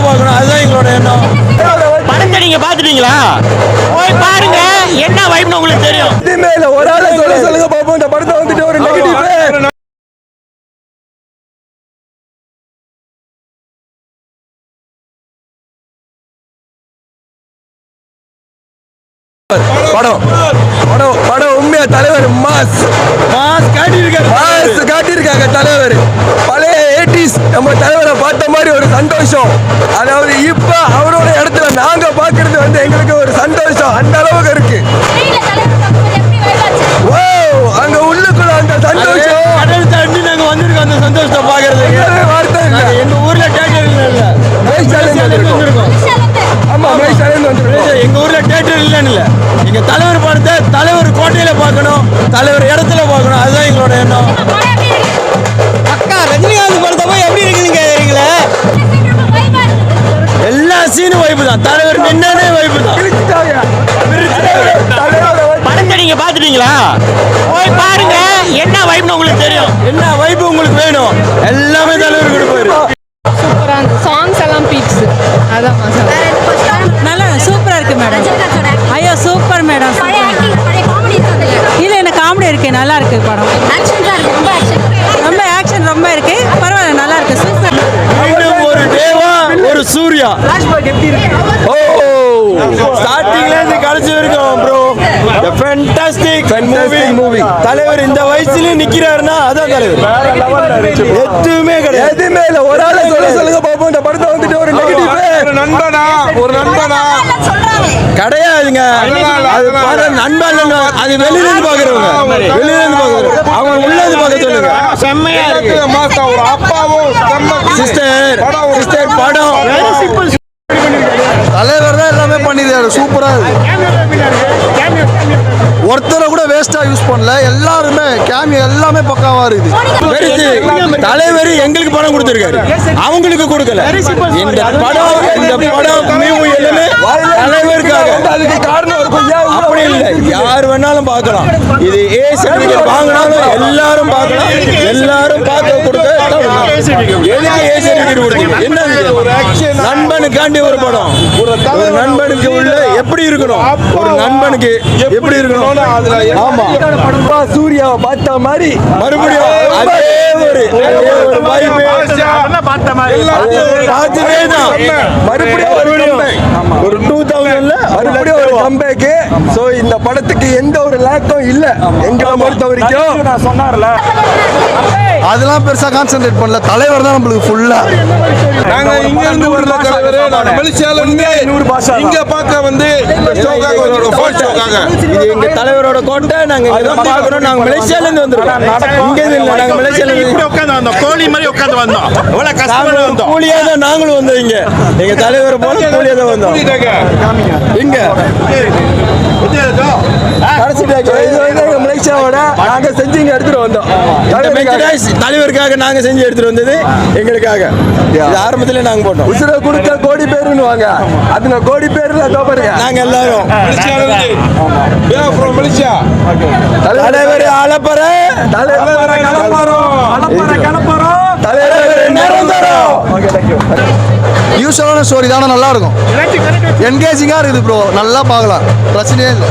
சிறப்பாக பார்க்கணும். அதுதான் எங்களோட எண்ணம். படத்தை நீங்க பாத்துட்டீங்களா போய் பாருங்க. என்ன வைப்னு உங்களுக்கு தெரியும். எதுவுமே இல்லை ஒரு ஆளை சொல்ல சொல்லுங்க பார்ப்போம் இந்த படத்தை வந்துட்டு ஒரு நெகட்டிவ் படம் படம் உண்மையா? தலைவர் மாஸ். மாஸ் காட்டியிருக்காரு. மாஸ் காட்டியிருக்காங்க தலைவர். பழைய எயிட்டிஸ் நம்ம தலைவரை பார்த்த மாதிரி ஒரு சந்தோஷம். அதாவது இப்ப அவரோட இடத்துல நாங்க பாக்குறது வந்து எங்களுக்கு ஒரு சந்தோஷம். அந்த அளவுக்கு இருக்கு. ஓ அங்க உள்ளுக்குள்ள அந்த சந்தோஷம். கடல் தாண்டி நாங்க வந்திருக்கோம் அந்த சந்தோஷத்தை சொல்லவே வார்த்தை இல்ல. எங்க ஊர்ல தேட்டர் இல்ல வந்திருக்கோம். தான். தலைவர் நின்னே வைப்பு படத்தை நீங்க பாத்துட்டீங்களா போய் பாருங்க. என்ன வைப்னு உங்களுக்கு தெரியும். என்ன வைப்பு உங்களுக்கு வேணும்? எல்லாமே தலைவர் கொடுப்பாரு சூப்பராக இருந்தது சாங்ஸ் எல்லாம் பீக்ஸ் அதான் மசாலா நல்லா சூப்பரா இருக்கு மேடம் ஐயோ சூப்பர் மேடம் இல்ல எனக்கு காமெடி இருக்கு நல்லா இருக்கு படம். ரொம்ப ஆக்ஷன் ரொம்ப இருக்கு. பரவாயில்ல நல்லா இருக்கு. சூப்பர் மீண்டும் ஒரு தேவா ஒரு சூர்யா. ஓ! ஸ்டார்டிங்ல இருந்து கடைசி வரைக்கும் ப்ரோ ஃபேண்டாஸ்டிக் movie. தலைவர் இந்த வயசுலயும் நிக்கிறாருன்னா அதான் தலைவர். எதுவுமே கிடையாது. எதுவுமே இல்ல. ஒரு ஆளை சொல்ல சொல்லுங்க பாப்போம். இந்த படத்தை வந்துட்டு ஒரு நெகட்டிவ் நண்பனா? ஒரு நண்பனா? கிடையாதுங்க. அது பாரு நண்பன் அது வெளியில இருந்து பாக்குறவங்க வெளியில இருந்து பாக்குறவங்க அவங்க உள்ள இருந்து பார்க்க சொல்லுங்க. செம்மையா இருக்கு. மாஸ்டர் ஒரு அப்பாவும் சிஸ்டர் சிஸ்டர் படம். ஒருத்தரை யூஸ் பண்ணல. எல்லாருமே கேமியா எல்லாமே பக்காவாக இருக்குது. தலைவர் எங்களுக்கு படம் கொடுத்துருக்காரு. அவங்களுக்கு கொடுக்கல. இந்த படம் இந்த படம் எல்லாமே தலைவருக்காக. அதுக்கு காரணம் இருக்கும் ஏன் அப்படி இல்லை. யார் வேணாலும் பார்க்கலாம். இது ஏ சர்டிஃபிகேட் வாங்கினாலும் எல்லாரும் பார்க்கலாம். எல்லாரும் பார்க்க கொடுக்க நண்பனுக்காண்டி ஒரு படம். ஒரு நண்பனுக்கு உள்ள எப்படி இருக்கணும்? ஒரு நண்பனுக்கு எப்படி இருக்கணும்? ஆமா. சூர்யாவை பார்த்த மாதிரி. மறுபடியும் அதே ஒரு அதே ஒரு vibe. பார்த்துட்டே தான். மறுபடியும் ஒரு டூ தௌசண்ட்ல மறுபடியும் ஒரு கம்பேக்கு சோ இந்த படத்துக்கு எந்த ஒரு லேக்கும் இல்ல. எங்களை பொறுத்த வரைக்கும். அதெல்லாம் பெருசா கான்சென்ட்ரேட் பண்ணல. தலைவர் தான் நம்மளுக்கு ஃபுல்லா நாங்க இங்க இருந்து வரல தலைவரே. நாங்க மலேசியால இருந்து இங்க பார்க்க வந்து ஷோக்காக வந்திருக்கோம் ஃபர்ஸ்ட் ஷோக்காக இது எங்க தலைவரோட கோட்டை நாங்க இங்க தான் பார்க்கறோம் நாங்க மலேசியால இருந்து வந்திருக்கோம். இங்க இல்ல நாங்க மலேசியால இருந்து உட்காந்து வந்தோம். கோழி மாதிரி உட்காந்து வந்தோம். கஷ்டப்பட்டு நாங்களும் வந்தோம். கூலியா தான் நாங்களும் வந்தோம் இங்க. எங்க தலைவர் போல கூலியா தான் வந்தோம். இங்க. கடைசி இது வந்து மலேசியாவோட நாங்க செஞ்சு இங்க எடுத்துட்டு வந்தோம். இந்த தலைவருக்காக. நாங்க செஞ்சு எடுத்துட்டு வந்தது எங்களுக்காக. இது ஆரம்பத்துல நாங்க போட்டோம். உசுர கொடுத்த கோடி பேருன்னு வாங்க அதுங்க கோடி பேர்ல தோப்பறீங்க நாங்க எல்லாரும். தலைவர் அலப்பற தலைவர் தலைவர் நிரந்தரம் யூஸ்வலான ஸ்டோரி தானே நல்லா இருக்கும். என்கேஜிங்கா இருக்குது ப்ரோ நல்லா பார்க்கலாம். பிரச்சனையே இல்லை.